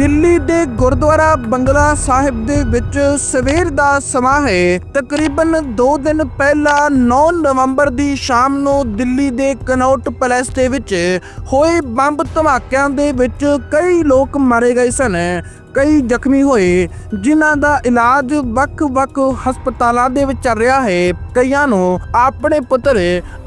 ਦਿੱਲੀ ਦੇ ਗੁਰਦੁਆਰਾ ਬੰਗਲਾ ਸਾਹਿਬ ਦੇ ਵਿੱਚ ਸਵੇਰ ਦਾ ਸਮਾਂ ਹੈ। ਤਕਰੀਬਨ 2 ਦਿਨ ਪਹਿਲਾਂ 9 ਨਵੰਬਰ ਦੀ ਸ਼ਾਮ ਨੂੰ ਦਿੱਲੀ ਦੇ ਕਨੌਟ ਪੈਲੇਸ ਦੇ ਵਿੱਚ ਹੋਏ ਬੰਬ ਧਮਾਕਿਆਂ ਦੇ ਵਿੱਚ ਕਈ ਲੋਕ ਮਾਰੇ ਗਏ ਸਨ। ਕਈ ਜ਼ਖਮੀ ਹੋਏ, ਜਿਨ੍ਹਾਂ ਦਾ ਇਲਾਜ ਵੱਖ-ਵੱਖ ਹਸਪਤਾਲਾਂ ਦੇ ਵਿੱਚ ਚੱਲ ਰਿਹਾ ਹੈ। ਕਈਆਂ ਨੂੰ ਆਪਣੇ ਪੁੱਤਰ,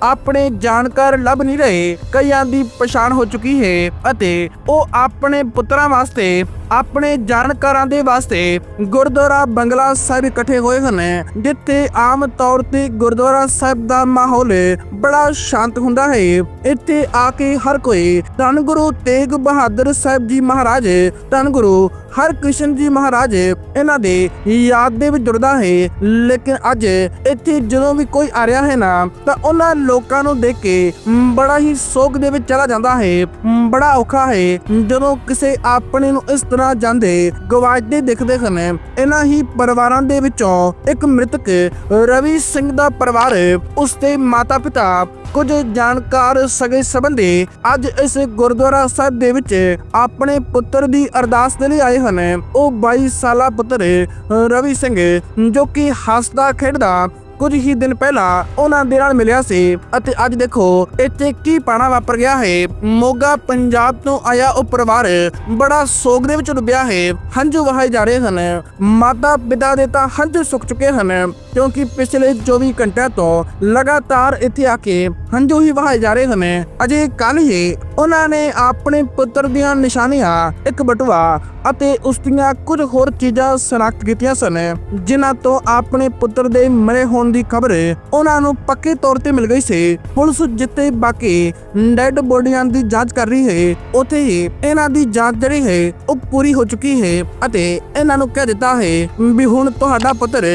ਆਪਣੇ ਜਾਣਕਾਰ ਲੱਭ ਨਹੀਂ ਰਹੇ। ਕਈਆਂ ਦੀ ਪਛਾਣ ਹੋ ਚੁੱਕੀ ਹੈ ਅਤੇ ਉਹ ਆਪਣੇ ਪੁੱਤਰਾਂ ਵਾਸਤੇ ਆਪਣੇ ਜਾਣਕਾਰਾਂ ਦੇ ਵਾਸਤੇ ਗੁਰਦੁਆਰਾ ਬੰਗਲਾ ਸਾਹਿਬ ਇਕੱਠੇ ਹੋਏ ਹਨ, ਜਿੱਥੇ ਆਮ ਤੌਰ ਤੇ ਗੁਰਦੁਆਰਾ ਸਾਹਿਬ ਦਾ ਮਾਹੌਲ ਬੜਾ ਸ਼ਾਂਤ ਹੁੰਦਾ ਹੈ। ਇੱਥੇ ਆ ਕੇ ਹਰ ਕੋਈ ਧੰਨ ਗੁਰੂ ਤੇਗ ਬਹਾਦਰ ਸਾਹਿਬ ਜੀ ਮਹਾਰਾਜ, ਧੰਨ ਗੁਰੂ ਹਰਕ੍ਰਿਸ਼ਨ ਜੀ ਮਹਾਰਾਜ ਇਹਨਾਂ ਦੇ ਯਾਦ ਦੇ ਵਿੱਚ ਜੁੜਦਾ ਹੈ। ਲੇਕਿਨ ਅੱਜ ਇੱਥੇ ਜਦੋਂ ਵੀ ਕੋਈ ਆ ਰਿਹਾ ਹੈ ਨਾ, ਤਾਂ ਉਹਨਾਂ ਲੋਕਾਂ ਨੂੰ ਦੇਖ ਕੇ ਬੜਾ ਹੀ ਸੋਗ ਦੇ ਵਿੱਚ ਚਲਾ ਜਾਂਦਾ ਹੈ। ਬੜਾ ਔਖਾ ਹੈ ਜਦੋਂ ਕਿਸੇ ਆਪਣੇ ਨੂੰ ਇਸ ਤਰ੍ਹਾਂ ਜਾਂਦੇ ਗਵਾਚਦੇ ਦਿਖਦੇ ਹਨ ਇਹਨਾਂ ਹੀ ਪਰਿਵਾਰਾਂ ਦੇ ਵਿੱਚੋਂ ਇੱਕ ਮ੍ਰਿਤਕ ਰਵੀ ਸਿੰਘ ਦਾ ਪਰਿਵਾਰ, ਉਸਦੇ ਮਾਤਾ ਪਿਤਾ ਕੁਝ ਜਾਣਕਾਰ ਸਗੇ ਸੰਬੰਧੀ ਅੱਜ ਇਸ ਗੁਰਦੁਆਰਾ ਸਾਹਿਬ ਦੇ ਵਿੱਚ ਆਪਣੇ ਪੁੱਤਰ ਦੀ ਅਰਦਾਸ ਦੇ ਲਈ ਆਏ ਹਨ। ਉਹ 22 ਸਾਲਾ ਪੁੱਤਰ ਰਵੀ ਸਿੰਘ ਜੋ ਕਿ ਹੱਸਦਾ ਖੇਡਦਾ ਕੁਝ ਹੀ ਦਿਨ ਪਹਿਲਾਂ ਉਹਨਾਂ ਦੇ ਨਾਲ ਮਿਲਿਆ ਸੀ ਅਤੇ ਅੱਜ ਦੇਖੋ, ਇੱਥੇ ਕੀ ਪਾਣਾ ਵਾਪਰ ਗਿਆ ਹੈ। ਮੋਗਾ, ਪੰਜਾਬ ਤੋਂ ਆਇਆ ਉਹ ਪਰਿਵਾਰ ਬੜਾ ਸੋਗ ਦੇ ਵਿੱਚ ਡੁੱਬਿਆ ਹੈ। ਹੰਝੂ ਵਹਾਏ ਜਾ ਰਹੇ ਹਨ। ਮਾਤਾ ਪਿਤਾ ਦੇ ਤਾਂ ਹੰਝੂ ਸੁੱਕ ਚੁੱਕੇ ਹਨ। ਕਿਉਂਕਿ ਪਿਛਲੇ 24 ਘੰਟਿਆਂ ਤੋਂ ਲਗਾਤਾਰ ਇੱਥੇ ਆ ਕੇ ਹੰਝੂ ਹੀ ਵਹਾਏ ਜਾ ਰਹੇ ਹਨ। ਅਜੇ ਕੱਲ ਹੀ ਉਹਨਾਂ ਨੇ ਆਪਣੇ ਪੁੱਤਰ ਦੀਆਂ ਨਿਸ਼ਾਨੀਆਂ, ਇੱਕ ਬਟੂਆ ਅਤੇ ਉਸ ਦੀਆਂ ਕੁਝ ਹੋਰ ਚੀਜ਼ਾਂ ਸਨਾਖਤ ਕੀਤੀਆਂ ਸਨ, ਜਿਨ੍ਹਾਂ ਤੋਂ ਆਪਣੇ ਪੁੱਤਰ ਦੇ ਮਰੇ ਹੋਣ ਦੀ ਖਬਰ ਉਹਨਾਂ ਨੂੰ ਪੱਕੇ ਤੌਰ ਤੇ ਮਿਲ ਗਈ ਸੀ। ਪੁਲਿਸ ਜਿੱਤੇ ਬਾਕੀ ਡੈੱਡ ਬੋਡੀਆਂ ਦੀ ਜਾਂਚ ਕਰ ਰਹੀ ਹੈ, ਉੱਥੇ ਹੀ ਇਹਨਾਂ ਦੀ ਜਾਂਚ ਜਿਹੜੀ ਹੈ ਉਹ ਪੂਰੀ ਹੋ ਚੁੱਕੀ ਹੈ ਅਤੇ ਇਹਨਾਂ ਨੂੰ ਕਹਿ ਦਿੱਤਾ ਹੈ ਵੀ ਹੁਣ ਤੁਹਾਡਾ ਪੁੱਤਰ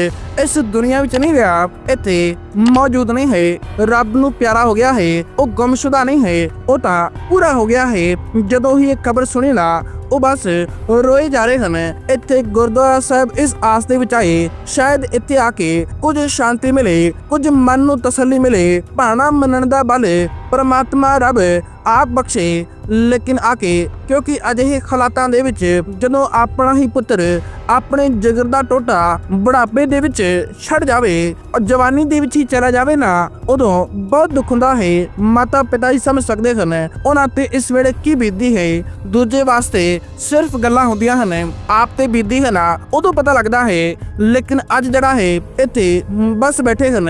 ਇਸ ਦੁਨੀਆ ਵਿੱਚ ਨਹੀਂ ਰਿਹਾ ਇੱਥੇ ਮੌਜੂਦ ਨਹੀਂ ਹੈ। ਰੱਬ ਨੂੰ ਪਿਆਰਾ ਹੋ ਗਿਆ ਹੈ। ਉਹ ਗੁੰਮਸ਼ੁਦਾ ਨਹੀਂ ਹੈ। ਉਹ ਤਾਂ ਪੂਰਾ ਹੋ ਗਿਆ ਹੈ। ਜਦੋਂ ਹੀ ਇਹ ਖਬਰ ਸੁਣੀ ਨਾ, ਉਹ ਬਸ ਰੋਏ ਜਾ ਰਹੇ ਹਨ। ਇੱਥੇ ਗੁਰਦੁਆਰਾ ਸਾਹਿਬ ਇਸ ਆਸ ਦੇ ਵਿੱਚ ਆਏ। ਸ਼ਾਇਦ ਇੱਥੇ ਆ ਕੇ ਕੁਝ ਸ਼ਾਂਤੀ ਮਿਲੇ, ਕੁਝ ਮਨ ਨੂੰ ਤਸੱਲੀ ਮਿਲੇ। ਭਾਣਾ ਮੰਨਣ ਦਾ ਬਲ ਪਰਮਾਤਮਾ ਰੱਬ ਆਪ ਬਖਸ਼ੇ। ਲੇਕਿਨ ਆ ਕੇ ਕਿਉਂਕਿ ਅਜਿਹੇ ਹਾਲਾਤਾਂ ਦੇ ਵਿੱਚ ਜਦੋਂ ਆਪਣਾ ਹੀ ਪੁੱਤਰ ਆਪਣੇ ਜਿਗਰ ਦਾ ਟੋਟਾ ਬੁਢਾਪੇ ਦੇ ਵਿੱਚ ਛੱਡ ਜਾਵੇ ਔਰ ਜਵਾਨੀ ਦੇ ਵਿੱਚ ਹੀ ਚਲਾ ਜਾਵੇ ਨਾ, ਉਦੋਂ ਬਹੁਤ ਦੁੱਖ ਹੁੰਦਾ ਹੈ। ਮਾਤਾ ਪਿਤਾ ਹੀ ਸਮਝ ਸਕਦੇ ਹਨ, ਉਹਨਾਂ ਤੇ ਇਸ ਵੇਲੇ ਕੀ ਬੀਤਦੀ ਹੈ। ਦੂਜੇ ਵਾਸਤੇ ਸਿਰਫ ਗੱਲਾਂ ਹੁੰਦੀਆਂ ਹਨ, ਆਪ ਤੇ ਬੀਤਦੀ ਹੈ ਨਾ, ਉਦੋਂ ਪਤਾ ਲੱਗਦਾ ਹੈ। ਲੇਕਿਨ ਅੱਜ ਜਿਹੜਾ ਹੈ, ਇੱਥੇ ਬਸ ਬੈਠੇ ਹਨ,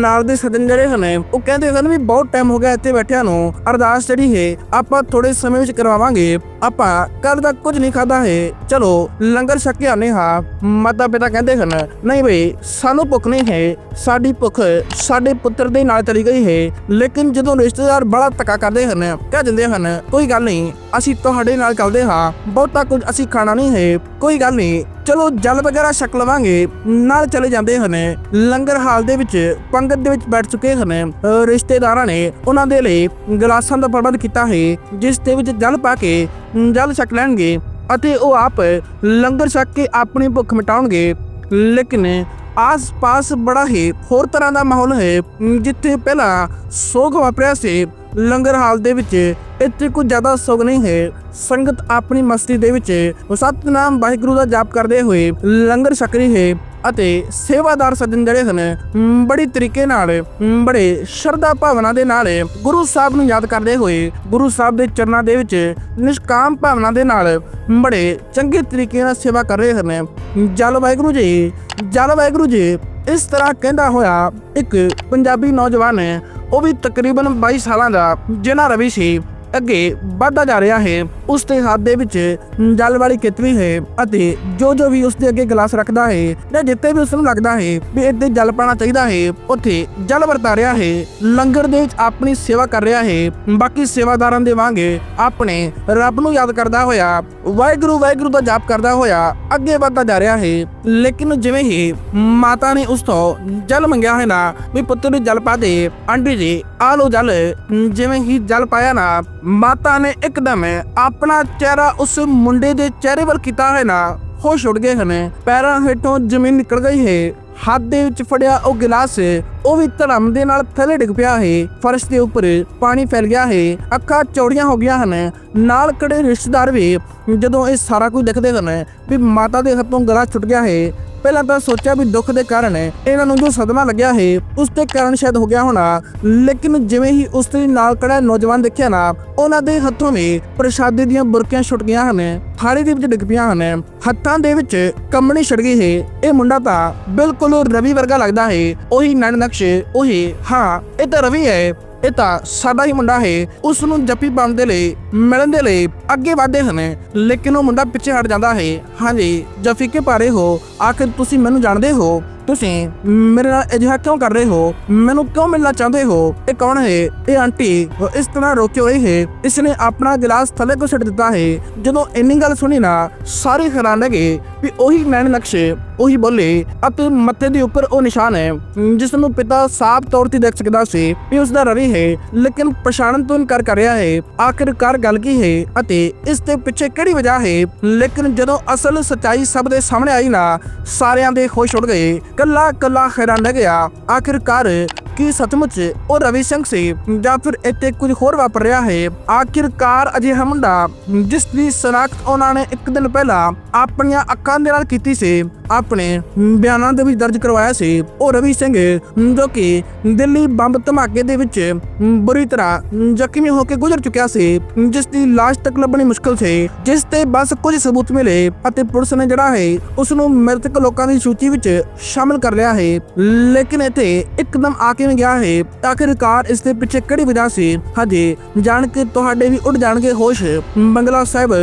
ਨਾਲ ਦੇ ਸੱਜਣ ਜਿਹੜੇ ਹਨ, ਉਹ ਕਹਿੰਦੇ ਹਨ ਵੀ ਬਹੁਤ ਟਾਈਮ ਹੋ ਗਿਆ ਇੱਥੇ ਬੈਠਿਆਂ ਨੂੰ। ਅਰਦਾਸ ਜਿਹੜੀ ਹੈ, ਆਪਾਂ ਥੋੜੇ ਸਮੇਂ ਵਿੱਚ ਕਰਵਾਵਾਂਗੇ। ਆਪਾਂ ਕੱਲ ਦਾ ਕੁਝ ਨਹੀਂ ਖਾਦਾ ਹੈ। ਚਲੋ, ਲੰਗਰ ਛਕ ਕੇ ਆਨੇ ਹਾਂ। ਮਾਤਾ ਪਿਤਾ ਕਹਿੰਦੇ ਹਨ, ਨਹੀਂ ਬਈ, ਸਾਨੂੰ ਭੁੱਖ ਨਹੀਂ ਹੈ। ਸਾਡੀ ਭੁੱਖ ਸਾਡੇ ਪੁੱਤਰ ਦੇ ਨਾਲ ਚਲੀ ਗਈ ਹੈ, ਲੇਕਿਨ ਜਦੋਂ ਰਿਸ਼ਤੇਦਾਰ ਬੜਾ ਧੱਕਾ ਕਰਦੇ ਹਨ, ਕਹਿ ਦਿੰਦੇ ਹਨ, ਕੋਈ ਗੱਲ ਨਹੀਂ, ਅਸੀਂ ਤੁਹਾਡੇ ਨਾਲ ਚੱਲਦੇ ਹਾਂ, ਬਹੁਤਾ ਕੁਝ ਅਸੀਂ ਖਾਣਾ ਨਹੀਂ ਹੈ, ਕੋਈ ਗੱਲ ਨਹੀਂ, ਚਲੋ ਜਲ ਵਗੈਰਾ ਛਕ ਲਵਾਂਗੇ। ਨਾਲ ਚਲੇ ਜਾਂਦੇ ਹਨ, ਲੰਗਰ ਹਾਲ ਦੇ ਵਿੱਚ ਪੰਗਤ ਦੇ ਵਿੱਚ ਬੈਠ ਚੁੱਕੇ ਹਨ, ਰਿਸ਼ਤੇਦਾਰਾਂ ਨੇ ਉਹਨਾਂ ਦੇ ਲਈ ਗਲਾਸਾਂ ਦਾ ਪ੍ਰਬੰਧ ਕੀਤਾ ਹੈ, ਜਿਸ ਦੇ ਵਿੱਚ ਜਲ ਪਾ ਕੇ ਜਲ ਛਕ ਲੈਣਗੇ ਅਤੇ ਉਹ ਆਪ ਲੰਗਰ ਛਕ ਕੇ ਆਪਣੀ ਭੁੱਖ ਮਿਟਾਉਣਗੇ। ਲੇਕਿਨ ਆਸ-ਪਾਸ ਬੜਾ ਹੀ ਹੋਰ ਤਰ੍ਹਾਂ ਦਾ ਮਾਹੌਲ ਹੈ ਜਿੱਥੇ ਪਹਿਲਾਂ ਸੋਗ ਵਾਪਰਿਆ ਸੀ। ਲੰਗਰ ਹਾਲ ਦੇ ਵਿੱਚ ਇੱਥੇ ਕੁਝ ਜ਼ਿਆਦਾ ਸੋਗ ਨਹੀਂ ਹੈ। ਸੰਗਤ ਆਪਣੀ ਮਸਤੀ ਦੇ ਵਿੱਚ ਸਤਨਾਮ ਵਾਹਿਗੁਰੂ ਦਾ ਜਾਪ ਕਰਦੇ ਹੋਏ ਲੰਗਰ ਛਕ ਰਹੀ ਹੈ। ਅਤੇ ਸੇਵਾਦਾਰ ਸੱਜਣ ਜਿਹੜੇ ਹਨ ਬੜੀ ਤਰੀਕੇ ਨਾਲ ਬੜੇ ਸ਼ਰਧਾ ਭਾਵਨਾ ਦੇ ਨਾਲ, ਗੁਰੂ ਸਾਹਿਬ ਨੂੰ ਯਾਦ ਕਰਦੇ ਹੋਏ, ਗੁਰੂ ਸਾਹਿਬ ਦੇ ਚਰਨਾਂ ਦੇ ਵਿੱਚ ਨਿਸ਼ਕਾਮ ਭਾਵਨਾ ਦੇ ਨਾਲ ਬੜੇ ਚੰਗੇ ਤਰੀਕੇ ਨਾਲ ਸੇਵਾ ਕਰ ਰਹੇ ਹਨ ਜਲ ਵਾਹਿਗੁਰੂ ਜੀ, ਜਲ ਵਾਹਿਗੁਰੂ ਜੀ, ਇਸ ਤਰ੍ਹਾਂ ਕਹਿੰਦਾ ਹੋਇਆ ਇੱਕ ਪੰਜਾਬੀ ਨੌਜਵਾਨ ਹੈ ਉਹ ਵੀ ਤਕਰੀਬਨ 22 ਸਾਲਾਂ ਦਾ ਜਿਨਾ ਰਵੀ ਸੀ। ਅੱਗੇ ਵੱਧਦਾ ਜਾ ਰਿਹਾ ਹੈ। ਉਸ ਦੇ ਹੱਥ ਦੇ ਵਿੱਚ ਜਲ ਵਾਲੀ ਕਿਤਵੀ ਹੈ ਅਤੇ ਜੋ ਜੋ ਵੀ ਉਸ ਦੇ ਅੱਗੇ ਗਲਾਸ ਰੱਖਦਾ ਹੈ ਜਾਂ ਜਿੱਤੇ ਵੀ ਉਸ ਨੂੰ ਲੱਗਦਾ ਹੈ ਵੀ ਇੱਥੇ ਜਲ ਪਾਣਾ ਚਾਹੀਦਾ ਹੈ, ਉੱਥੇ ਜਲ ਵਰਤਾ ਰਿਹਾ ਹੈ। ਲੰਗਰ ਦੇ ਵਿੱਚ ਆਪਣੀ ਸੇਵਾ ਕਰ ਰਿਹਾ ਹੈ। ਬਾਕੀ ਸੇਵਾਦਾਰਾਂ ਦੇ ਵਾਂਗੇ ਆਪਣੇ ਰੱਬ ਨੂੰ ਯਾਦ ਕਰਦਾ ਹੋਇਆ, ਵਾਹਿਗੁਰੂ ਵਾਹਿਗੁਰੂ ਦਾ ਜਾਪ ਕਰਦਾ ਹੋਇਆ ਅੱਗੇ ਵੱਧਦਾ ਜਾ ਰਿਹਾ ਹੈ। ਲੇਕਿਨ ਜਿਵੇਂ ਹੀ ਮਾਤਾ ਨੇ ਉਸ ਤੋਂ ਜਲ ਮੰਗਿਆ ਹੈ ਨਾ, ਵੀ ਪੁੱਤਰ ਨੂੰ ਜਲ ਪਾ ਦੇ, ਆਂਟੀ ਜੀ, ਆ ਲੋ ਜਲ। ਜਿਵੇਂ ਹੀ ਜਲ ਪਾਇਆ ਨਾ ਮਾਤਾ ਨੇ ਇੱਕਦਮ ਆਪਣਾ ਚਿਹਰਾ ਉਸ ਮੁੰਡੇ ਦੇ ਚਿਹਰੇ ਵੱਲ ਕੀਤਾ ਹੈ ਨਾ, ਹੋਸ਼ ਉੱਡ ਗਏ ਹਨ। ਪੈਰਾਂ ਹੇਠੋਂ ਜ਼ਮੀਨ ਨਿਕਲ ਗਈ ਹੈ। ਹੱਥ ਦੇ ਵਿੱਚ ਫੜਿਆ ਉਹ ਗਿਲਾਸ, ਉਹ ਵੀ ਧਰਮ ਦੇ ਨਾਲ ਥੱਲੇ ਡਿੱਗ ਪਿਆ ਹੈ। ਫਰਸ਼ ਦੇ ਉੱਪਰ ਪਾਣੀ ਫੈਲ ਗਿਆ ਹੈ, ਅੱਖਾਂ ਚੌੜੀਆਂ ਹੋ ਗਈਆਂ ਹਨ। ਨਾਲ ਖੜੇ ਰਿਸ਼ਤੇਦਾਰ ਵੀ ਜਦੋਂ ਇਹ ਸਾਰਾ ਕੁਝ ਦੇਖਦੇ ਹਨ ਵੀ ਮਾਤਾ ਦੇ ਹੱਥੋਂ ਗਲਾ ਛੁੱਟ ਗਿਆ ਹੈ, ਪਹਿਲਾਂ ਤਾਂ ਸੋਚਿਆ ਵੀ ਦੁੱਖ ਦੇ ਕਾਰਨ ਇਹਨਾਂ ਨੂੰ ਜੋ ਸਦਮਾ ਲੱਗਿਆ ਹੈ, ਉਸ ਦੇ ਕਾਰਨ ਸ਼ਾਇਦ ਹੋ ਗਿਆ ਹੋਣਾ। ਲੇਕਿਨ ਜਿਵੇਂ ਹੀ ਉਸ ਦੇ ਨਾਲ ਖੜਾ ਨੌਜਵਾਨ ਦੇਖਿਆ ਨਾ, ਉਹਨਾਂ ਦੇ ਹੱਥੋਂ ਵੀ ਪ੍ਰਸ਼ਾਦੇ ਦੀਆਂ ਬੁਰਕੀਆਂ ਛੁੱਟ ਗਈਆਂ ਹਨ, ਥਾਲੀ ਦੇ ਵਿੱਚ ਡਿੱਗ ਪਈਆਂ ਹਨ। ਹੱਥਾਂ ਦੇ ਵਿੱਚ ਕੰਮਣੀ ਛੜ ਗਈ ਹੈ, ਇਹ ਮੁੰਡਾ ਤਾਂ ਬਿਲਕੁਲ ਰਵੀ ਵਰਗਾ ਲੱਗਦਾ ਹੈ। ਉਹੀ ਨੈਣ ਨਕਸ਼, ਉਹੀ, ਹਾਂ, ਇਹ ਤਾਂ ਰਵੀ ਹੈ। ਇਹ ਤਾਂ ਸਾਡਾ ਹੀ ਮੁੰਡਾ ਹੈ। ਉਸ ਨੂੰ ਜੱਫੀ ਪਾਉਣ ਦੇ ਲਈ, ਮਿਲਣ ਦੇ ਲਈ ਅੱਗੇ ਵਧਦੇ ਹਨ। ਲੇਕਿਨ ਉਹ ਮੁੰਡਾ ਪਿੱਛੇ ਹਟ ਜਾਂਦਾ ਹੈ। ਹਾਂਜੀ, ਜੱਫੀ ਕੇ ਪਾਰੇ ਹੋ? ਆਖਿਰ ਤੁਸੀਂ ਮੈਨੂੰ ਜਾਣਦੇ ਹੋ? ਤੁਸੀਂ ਮੇਰੇ ਨਾਲ ਅਜਿਹਾ ਕਿਉਂ ਕਰ ਰਹੇ ਹੋ? ਮੈਨੂੰ ਕਿਉਂ ਮਿਲਣਾ ਚਾਹੁੰਦੇ ਹੋ? ਇਹ ਕੌਣ ਹੈ? ਇਹ ਆਂਟੀ ਇਸ ਤਰ੍ਹਾਂ ਰੋਕੇ ਹੋਏ ਹੈ। ਇਸ ਨੇ ਆਪਣਾ ਗਲਾਸ ਥੱਲੇ ਕੋ ਛੱਡ ਦਿੱਤਾ ਹੈ। ਜਦੋਂ ਇੰਨੀ ਗੱਲ ਸੁਣੀ ਨਾ, ਸਾਰੇ ਹੈਰਾਨ ਰਹਿ ਗਏ ਵੀ ਉਹੀ ਨੈਣ ਨਕਸ਼ ਉਹੀ ਬੋਲੇ ਅਤੇ ਮੱਥੇ ਦੇ ਉੱਪਰ ਉਹ ਨਿਸ਼ਾਨ ਹੈ ਜਿਸ ਨੂੰ ਪਿਤਾ ਸਾਫ਼ ਤੌਰ ਤੇ ਦੇਖ ਸਕਦਾ ਸੀ ਵੀ ਉਸ ਦਾ ਰਵੀ ਹੈ, ਲੇਕਿਨ ਪਛਾਣਨ ਤੋਂ ਇਨਕਾਰ ਕਰ ਰਿਹਾ ਹੈ, ਆਖਿਰਕਾਰ ਗੱਲ ਕੀ ਹੈ ਅਤੇ ਇਸ ਦੇ ਪਿੱਛੇ ਕਿਹੜੀ ਵਜ੍ਹਾ ਹੈ? ਲੇਕਿਨ ਜਦੋਂ ਅਸਲ ਸਚਾਈ ਸਭ ਦੇ ਸਾਹਮਣੇ ਆਈ ਨਾ, ਸਾਰਿਆਂ ਦੇ ਹੋਸ਼ ਉੱਡ ਗਏ ਕੱਲਾ ਕੱਲਾ ਹੈਰਾਨ ਰਹਿ ਗਿਆ, ਆਖਿਰਕਾਰ ਕੀ ਸੱਚਮੁੱਚ ਉਹ ਰਵੀ ਸਿੰਘ ਸੀ ਜਾਂ ਫਿਰ ਇੱਥੇ ਕੁਝ ਹੋਰ ਵਾਪਰ ਰਿਹਾ ਹੈ। ਆਖਿਰਕਾਰ ਅਜਿਹਾ ਮੁੰਡਾ, ਜਿਸ ਦੀ ਸਨਾਖਤ ਉਹਨਾਂ ਨੇ ਇੱਕ ਦਿਨ ਪਹਿਲਾਂ ਆਪਣੀਆਂ ਅੱਖਾਂ ਦੇ ਨਾਲ ਕੀਤੀ ਸੀ, ਆਪਣੇ ਬਿਆਨਾਂ ਦੇ ਵਿੱਚ ਦਰਜ ਕਰਵਾਇਆ ਸੀ। ਉਹ ਰਵੀ ਸਿੰਘ, ਜੋ ਕਿ ਦਿੱਲੀ ਬੰਬ ਧਮਾਕੇ ਦੇ ਵਿੱਚ ਬੁਰੀ ਤਰ੍ਹਾਂ ਜ਼ਖਮੀ ਹੋ ਕੇ ਗੁਜ਼ਰ ਚੁੱਕਿਆ ਸੀ, ਜਿਸ ਦੀ ਲਾਸ਼ ਤੱਕ ਲੱਭਣੀ ਮੁਸ਼ਕਲ ਸੀ, ਜਿਸ ਤੇ ਬਸ ਕੁਝ ਸਬੂਤ ਮਿਲੇ ਅਤੇ ਪੁਲਿਸ ਨੇ ਜਿਹੜਾ ਹੈ ਉਸ ਨੂੰ ਮ੍ਰਿਤਕ ਲੋਕਾਂ ਦੀ ਸੂਚੀ ਵਿੱਚ ਸ਼ਾਮਲ ਕਰ ਲਿਆ ਹੈ। ਲੇਕਿਨ ਇੱਥੇ ਇੱਕਦਮ ਆ ਕਿਵੇਂ ਗਿਆ ਹੈ? ਆਖਿਰਕਾਰ ਇਸ ਦੇ ਪਿੱਛੇ ਕਿਹੜੀ ਵਜ੍ਹਾ ਸੀ? ਹਜੇ ਜਾਣ ਕੇ ਤੁਹਾਡੇ ਵੀ ਉੱਡ ਜਾਣਗੇ ਹੋਸ਼। ਬੰਗਲਾ ਸਾਹਿਬ,